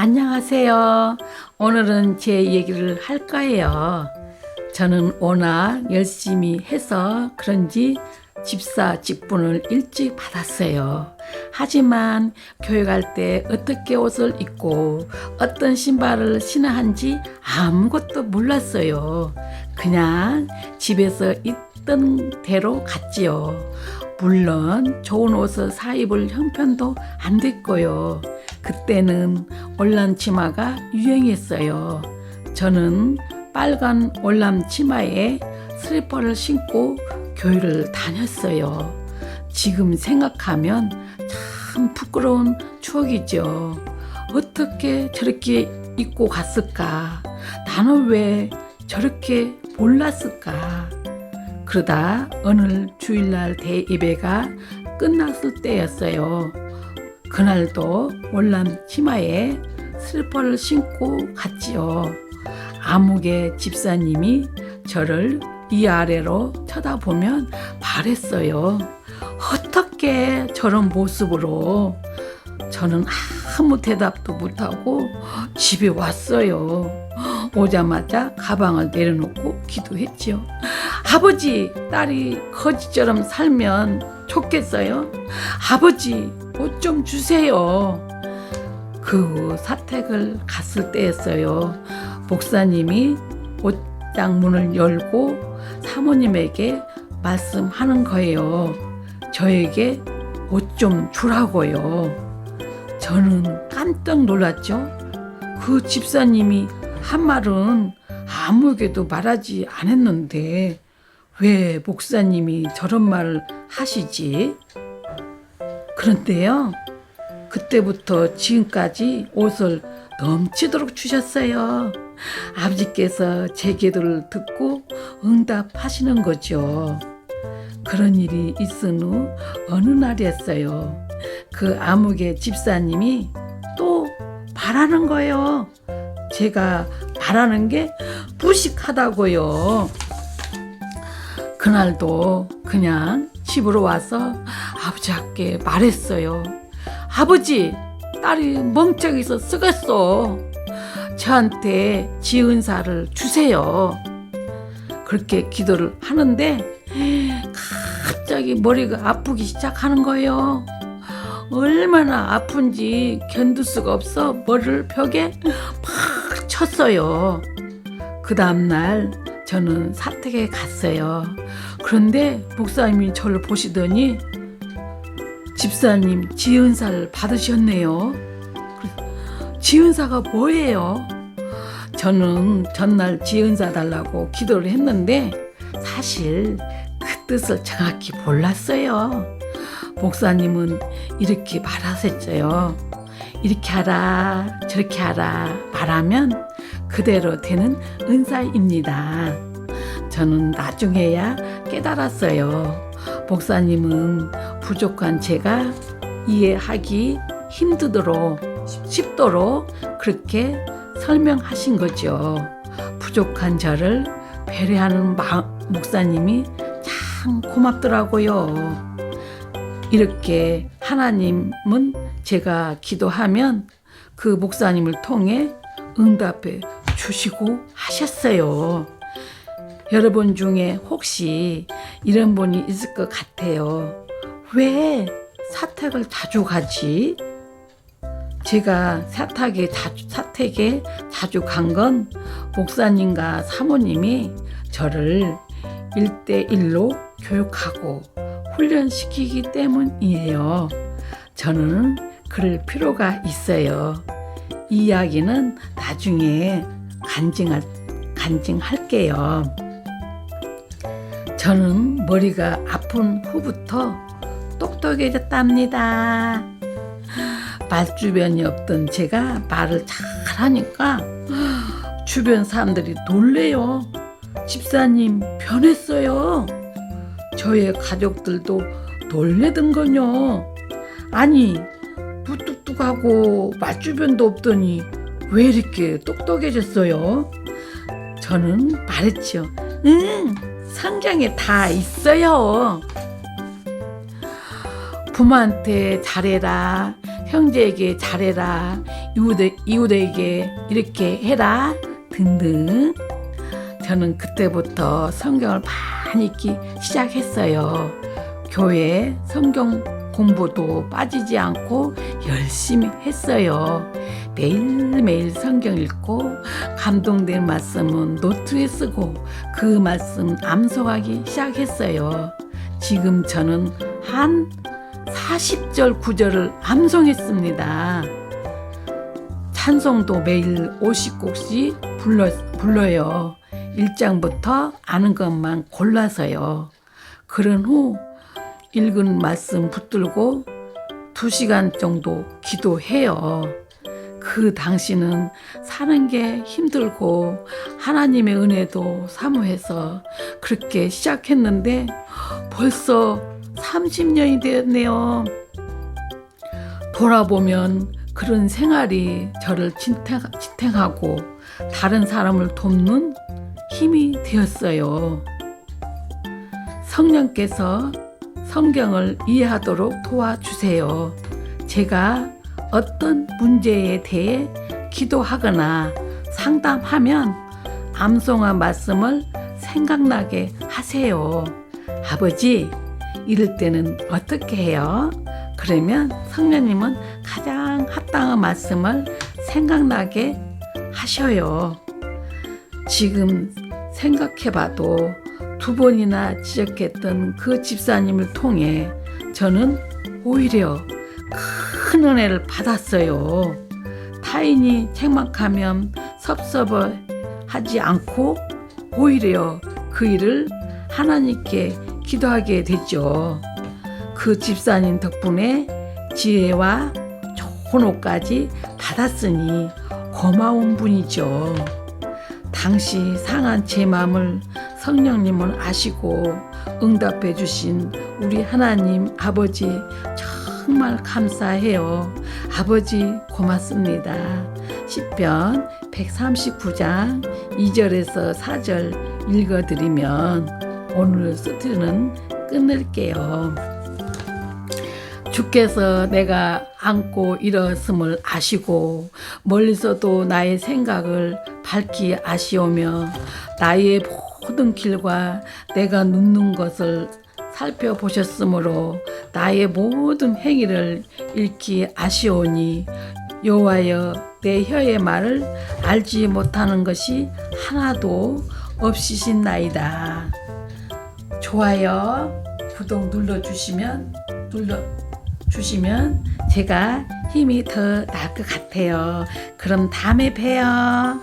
안녕하세요. 오늘은 제 얘기를 할 거예요. 저는 워낙 열심히 해서 그런지 집사 직분을 일찍 받았어요. 하지만 교회 갈 때 어떻게 옷을 입고 어떤 신발을 신어야 한지 아무것도 몰랐어요. 그냥 집에서 있던 대로 갔지요. 물론 좋은 옷을 사 입을 형편도 안 됐고요. 그때는 올람 치마가 유행했어요. 저는 빨간 올람 치마에 슬리퍼를 신고 교회를 다녔어요. 지금 생각하면 참 부끄러운 추억이죠. 어떻게 저렇게 입고 갔을까? 나는 왜 저렇게 몰랐을까? 그러다 어느 주일날 대예배가 끝났을 때였어요. 그날도 월남 치마에 슬퍼를 신고 갔지요. 아무개 집사님이 저를 이 아래로 쳐다보면 말했어요. 어떻게 저런 모습으로 저는 아무 대답도 못하고 집에 왔어요. 오자마자 가방을 내려놓고 기도했지요. 아버지, 딸이 거지처럼 살면 좋겠어요? 아버지, 옷 좀 주세요. 그후 사택을 갔을 때였어요. 목사님이 옷장 문을 열고 사모님에게 말씀하는 거예요. 저에게 옷 좀 주라고요. 저는 깜짝 놀랐죠. 그 집사님이 한 말은 아무에게도 말하지 않았는데 왜 목사님이 저런 말을 하시지? 그런데요, 그때부터 지금까지 옷을 넘치도록 주셨어요. 아버지께서 제 기도를 듣고 응답하시는 거죠. 그런 일이 있은 후 어느 날이었어요. 그 암흑의 집사님이 또 바라는 거예요. 제가 바라는 게 무식하다고요. 그날도 그냥 집으로 와서 아버지께 말했어요. 아버지, 딸이 멍청이서 쓰겠어. 저한테 지은사를 주세요. 그렇게 기도를 하는데 갑자기 머리가 아프기 시작하는 거예요. 얼마나 아픈지 견딜 수가 없어 머리를 벽에 팍 쳤어요. 그 다음날 저는 사택에 갔어요. 그런데 목사님이 저를 보시더니 집사님 지은사를 받으셨네요. 지은사가 뭐예요? 저는 전날 지은사 달라고 기도를 했는데 사실 그 뜻을 정확히 몰랐어요. 목사님은 이렇게 말하셨어요. 이렇게 하라, 저렇게 하라 말하면 그대로 되는 은사입니다. 저는 나중에야 깨달았어요. 목사님은 부족한 제가 이해하기 힘들도록 쉽도록 그렇게 설명하신 거죠. 부족한 저를 배려하는 마, 목사님이 참 고맙더라고요. 이렇게 하나님은 제가 기도하면 그 목사님을 통해 응답해 주시고 하셨어요. 여러분 중에 혹시 이런 분이 있을 것 같아요. 왜 사택을 자주 가지? 제가 사택에 자주, 사택에 자주 간 건 목사님과 사모님이 저를 일대일로 교육하고 훈련시키기 때문이에요. 저는 그럴 필요가 있어요. 이 이야기는 나중에 간증할, 간증할게요. 저는 머리가 아픈 후부터 똑똑해졌답니다. 말 주변이 없던 제가 말을 잘하니까 주변 사람들이 놀래요. 집사님 변했어요. 저의 가족들도 놀래던건요. 아니 무뚝뚝하고 말주변도 없더니 왜 이렇게 똑똑해졌어요? 저는 말했죠. 응, 성경에 다 있어요. 부모한테 잘해라, 형제에게 잘해라. 이웃, 이웃에게 이렇게 해라. 등등. 저는 그때부터 성경을 많이 읽기 시작했어요. 교회 성경 공부도 빠지지 않고 열심히 했어요. 매일매일 성경 읽고 감동된 말씀은 노트에 쓰고 그 말씀 암송하기 시작했어요. 지금 저는 한 40절 구절을 암송했습니다. 찬송도 매일 50곡씩 불러, 불러요. 1장부터 아는 것만 골라서요. 그런 후 읽은 말씀 붙들고 2시간 정도 기도해요. 그 당시는 사는 게 힘들고 하나님의 은혜도 사모해서 그렇게 시작했는데 벌써 30년이 되었네요. 돌아보면 그런 생활이 저를 지탱, 지탱 하고 다른 사람을 돕는 힘이 되었어요. 성령께서 성경을 이해하도록 도와주세요. 제가 어떤 문제에 대해 기도하거나 상담하면 암송한 말씀을 생각나게 하세요. 아버지, 이럴 때는 어떻게 해요? 그러면 성령님은 가장 합당한 말씀을 생각나게 하셔요. 지금 생각해봐도 두 번이나 지적했던 그 집사님을 통해 저는 오히려 큰 은혜를 받았어요. 타인이 책망하면 섭섭하지 않고 오히려 그 일을 하나님께 기도하게 됐죠. 그 집사님 덕분에 지혜와 좋은 옷까지 받았으니 고마운 분이죠. 당시 상한 제 마음을 성령님은 아시고 응답해 주신 우리 하나님 아버지 정말 감사해요. 아버지 고맙습니다. 10편 139장 2절에서 4절 읽어드리면 오늘 스트는 끊을게요. 주께서 내가 안고 일었음을 아시고 멀리서도 나의 생각을 밝히 아시오며 나의 모든 길과 내가 눕는 것을 살펴보셨으므로 나의 모든 행위를 읽기 아시오니 여호와여 내 혀의 말을 알지 못하는 것이 하나도 없으신 나이다. 좋아요, 구독 눌러주시면 눌러 주시면 제가 힘이 더 날 것 같아요. 그럼 다음에 봬요.